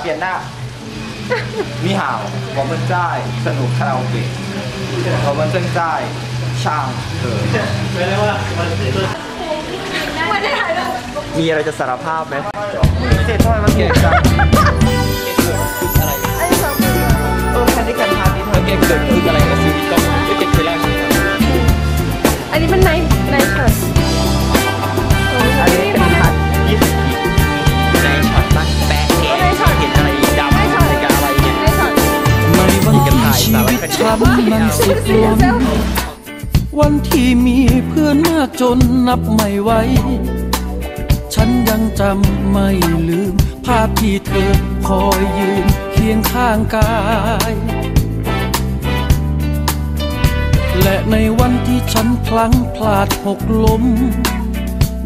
เปลี่ยนหน้ามีหาววอมเบิ้ลจ้าสนุกคาราโอเกะวอมเบิ้ลจ้าช่างเออมีอะไรจะสารภาพไหมเสร็จทำไมมันเก่งจังเออแพนด้กันพาดิเธอเก่งเกิดขึ้อะไรกับชีวิตก็ไม่เก่งไปแล้วอันนี้มันในในเกิด ชีวิตฉันมันสิบเสียล้นวันที่มีเพื่อนมากจนนับไม่ไหวฉันยังจำไม่ลืม ภาพที่เธอคอยยืนเคียงข้างกาย และในวันที่ฉันพลั้งพลาดหกล้ม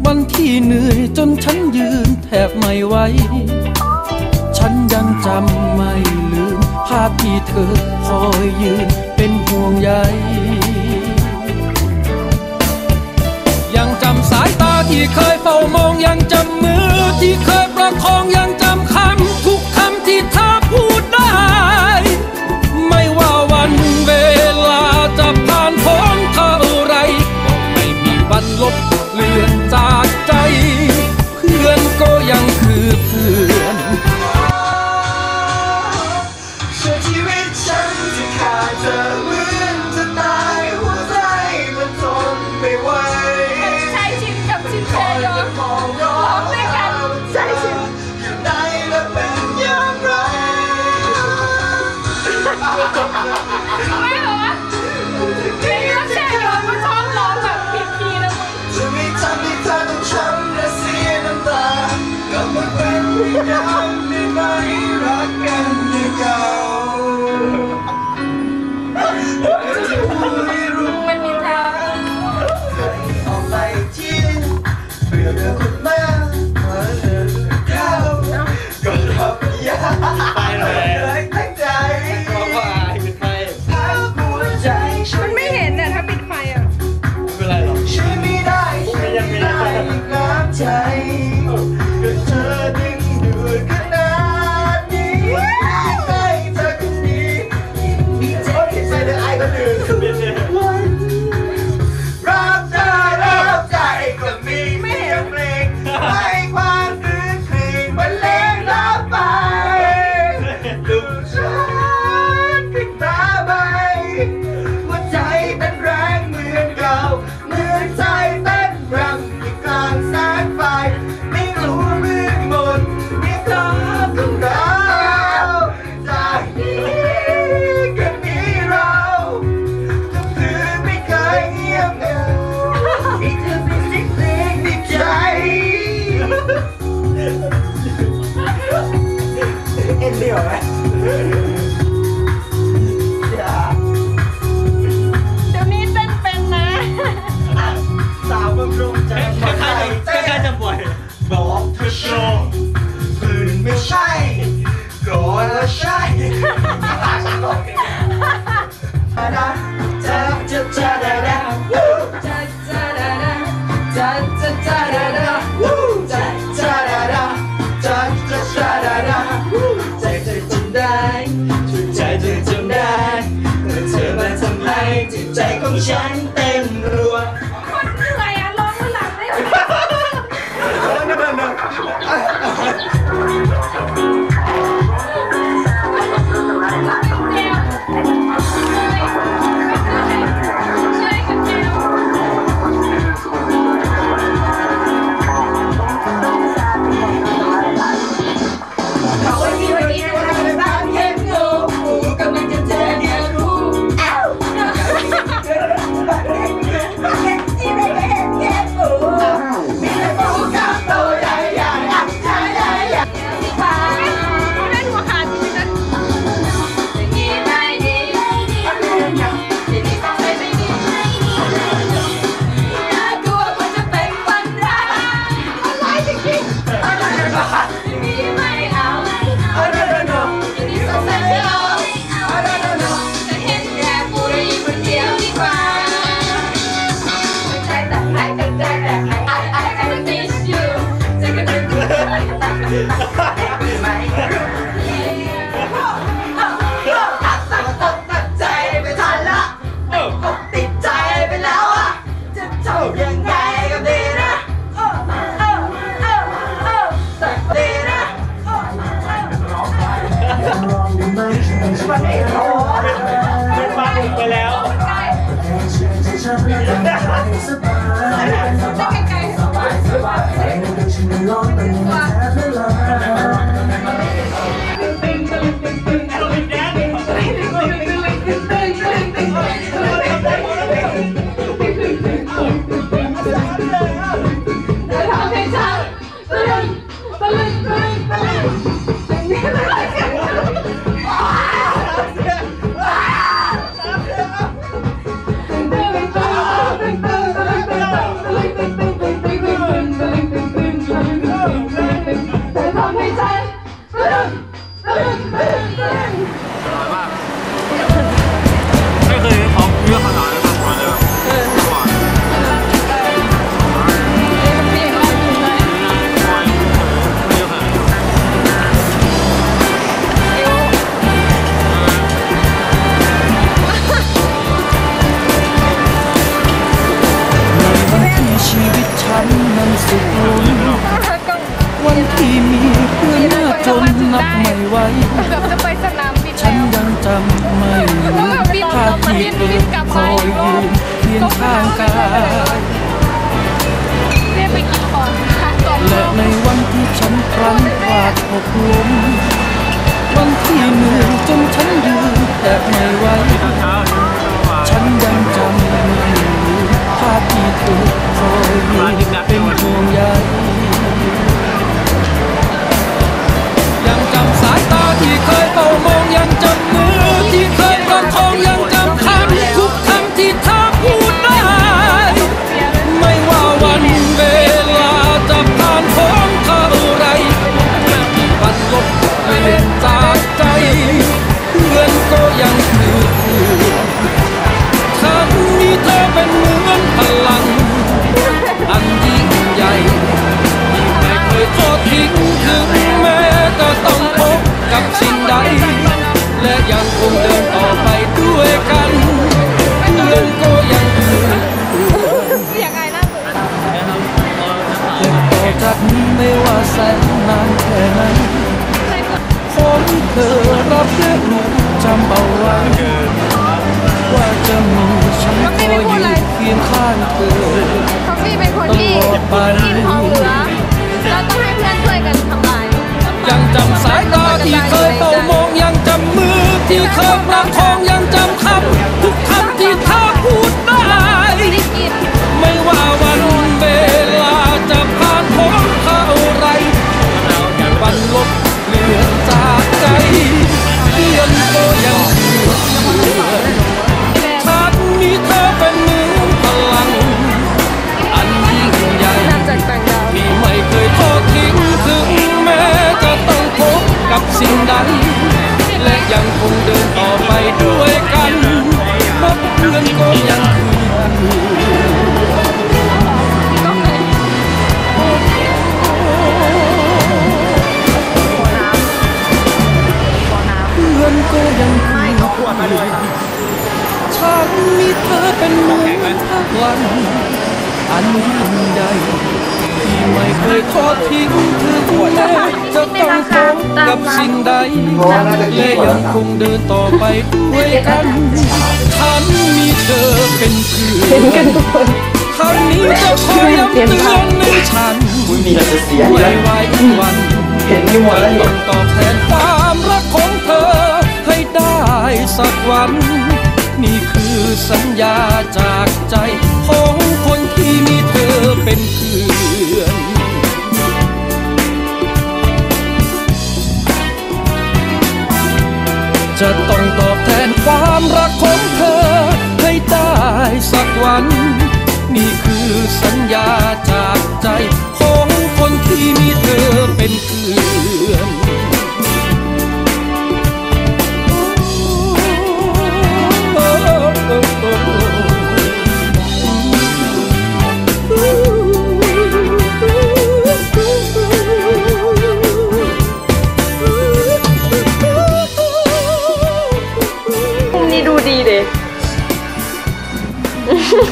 วันที่เหนื่อยจนฉันยืนแทบไม่ไหวฉันยังจำไม่าพที่เธอคอยยืนเป็นห่วงใยยังจำสายตาที่เคยเฝ้ามองยังจำมือที่เคยประคองยังจำคำทุกคำที่เธอพูด มาเป็น เอ็นเดียวไหมอย่าเดี๋ยวนี้เต้นเป็นนะ สาวบำรุงใจมาใส่เต้นบอกเธอโชว์คืนไม่ใช่ก่อนละใช่ ท ดหกล้มวันที่เหนื่อยจนฉันยืนแต่ไม่ไหว อรับและรู้จำเอาไว้ว่าจะมีฉันคอยอยู่เคียงข้างเธอท็อฟฟี่เป็นคนที่กินของเหลือเราต้องให้เพื่อนช่วยกันทำลายยังจำสายตาที่เคยเฝ้ามองยังจำมือที่เคยประคองยังจำคำทุกคำ สิ่งใดและยังคงเดินต่อไปด้วยกันเพราะเพื่อนก็ยังคือเพื่อนก็ยังคือฉันมีเธอเป็นเหมือนพลังอันยิ่งใหญ่ที่ ไม่เคยทอดทิ้งถึงแม้จะต้องพบกับสิ่งใดและยังคงเดินต่อไปด้วยกันฉันมีเธอเป็นเพื่อนคำนี้จะคอยย้ำเตือนในฉันมีอะไรจะเสียไม่ไหววันเห็นไม่หมดแล้วต้องตอบแทนความรักของเธอ ให้ได้สักวัน นี่คือสัญญาจากใจของคนที่มีเธอ สัญญาจากใจ ของคนที่มีเธอเป็นเพื่อน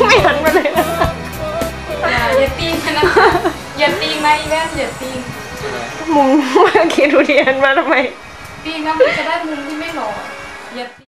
ไม่หันมาเลยนะ อย่าตีนนะอย่าตีนนะอีแว่นอย่าตีนมุมเมื่อกี้ดูดีหันมาทำไม ตีนนะมันจะได้มุมที่ไม่หล่ออย่า